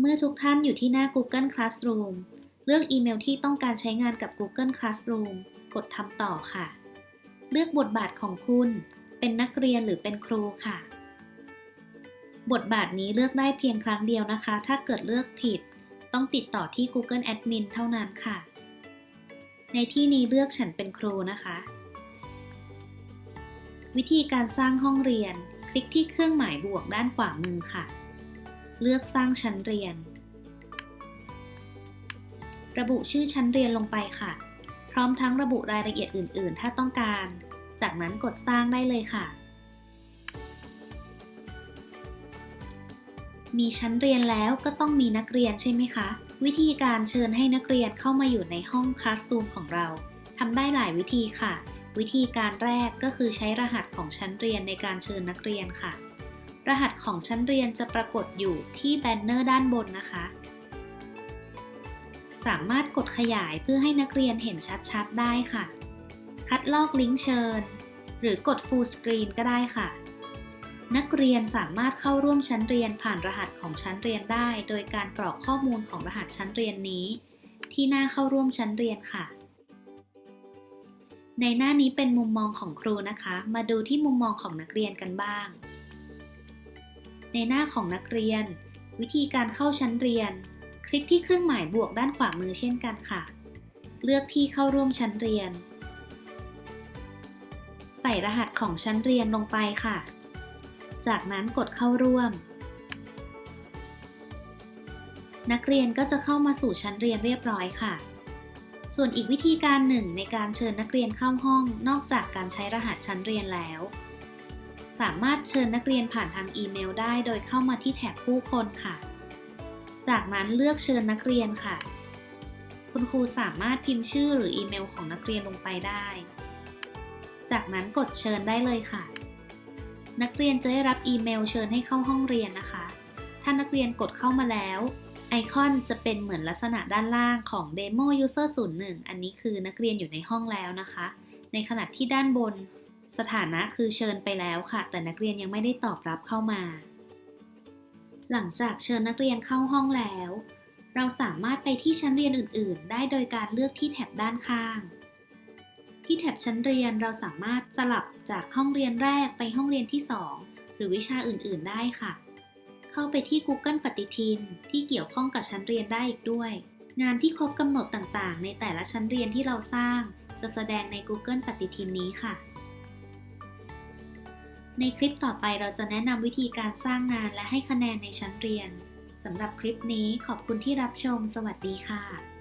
เมื่อทุกท่านอยู่ที่หน้า Google Classroom เลือกอีเมลที่ต้องการใช้งานกับ Google Classroom กดทำต่อค่ะ เลือกบทบาทของคุณ เป็นนักเรียนหรือเป็นครูค่ะ บทบาทนี้เลือกได้เพียงครั้งเดียวนะคะ ถ้าเกิดเลือกผิด ต้องติดต่อที่ Google Admin เท่านั้นค่ะ ในที่นี้เลือกฉันเป็นครูนะคะ วิธีการสร้างห้องเรียน คลิกที่เครื่องหมายบวกด้านขวามือค่ะ เลือกสร้างชั้นเรียน ระบุชื่อชั้นเรียนลงไปค่ะ พร้อมทั้งระบุรายละเอียดอื่น ๆ ถ้าต้องการ จากนั้นกดสร้างได้เลยค่ะ มีชั้นเรียนแล้วก็ต้องมีนักเรียนใช่ไหมคะ วิธีการเชิญให้นักเรียนเข้ามาอยู่ในห้องคลาสรูมของเราทำได้หลายวิธีค่ะ วิธีการแรกก็คือใช้รหัสของชั้นเรียนในการเชิญนักเรียนค่ะ รหัสของชั้นเรียนจะปรากฏอยู่ที่แบนเนอร์ด้านบนนะคะ สามารถกดขยายเพื่อให้นักเรียนเห็นชัดๆ ได้ค่ะ คัดลอกลิงก์เชิญ หรือกด Full Screen ก็ได้ค่ะ นักเรียนสามารถเข้าร่วมชั้นเรียนผ่านรหัสของชั้นเรียนได้ โดยการกรอกข้อมูลของรหัสชั้นเรียนนี้ ที่หน้าเข้าร่วมชั้นเรียนค่ะในหน้านี้เป็นมุมมองของครูนะคะ มาดูที่มุมมองของนักเรียนกันบ้าง ในหน้าของนักเรียน วิธีการเข้าชั้นเรียน คลิกที่เครื่องหมายบวกด้านขวามือเช่นกันค่ะ เลือกที่เข้าร่วมชั้นเรียน ใส่รหัสของชั้นเรียนลงไปค่ะ จากนั้นกดเข้าร่วม นักเรียนก็จะเข้ามาสู่ชั้นเรียนเรียบร้อยค่ะส่วนอีกวิธีการหนึ่งในการเชิญนักเรียนเข้าห้องนอกจากการใช้รหัสชั้นเรียนแล้ว สามารถเชิญนักเรียนผ่านทางอีเมลได้โดยเข้ามาที่แถบผู้คนค่ะ จากนั้นเลือกเชิญนักเรียนค่ะ คุณครูสามารถพิมพ์ชื่อหรืออีเมลของนักเรียนลงไปได้ จากนั้นกดเชิญได้เลยค่ะ นักเรียนจะได้รับอีเมลเชิญให้เข้าห้องเรียนนะคะ ถ้านักเรียนกดเข้ามาแล้ว ไอคอนจะเป็นเหมือนลักษณะด้านล่างของ Demo User 01 อันนี้คือนักเรียนอยู่ในห้องแล้วนะคะ ในขณะที่ด้านบน สถานะคือเชิญไปแล้วค่ะ แต่นักเรียนยังไม่ได้ตอบรับเข้ามา หลังจากเชิญนักเรียนเข้าห้องแล้ว เราสามารถไปที่ชั้นเรียนอื่น ๆ ได้โดยการเลือกที่แถบด้านข้าง ที่แถบชั้นเรียนเราสามารถสลับจากห้องเรียนแรกไปห้องเรียนที่ 2 หรือวิชาอื่น ๆ ได้ค่ะ เข้าไปที่ Google ปฏิทิน ที่เกี่ยวข้องกับชั้นเรียนได้อีกด้วย งานที่ครบกำหนดต่าง ๆ ในแต่ละชั้นเรียนที่เราสร้าง จะแสดงใน Google ปฏิทินนี้ค่ะ ในคลิปต่อไปเราจะแนะนำวิธีการสร้างงานและให้คะแนนในชั้นเรียนสำหรับคลิปนี้ขอบคุณที่รับชม สวัสดีค่ะ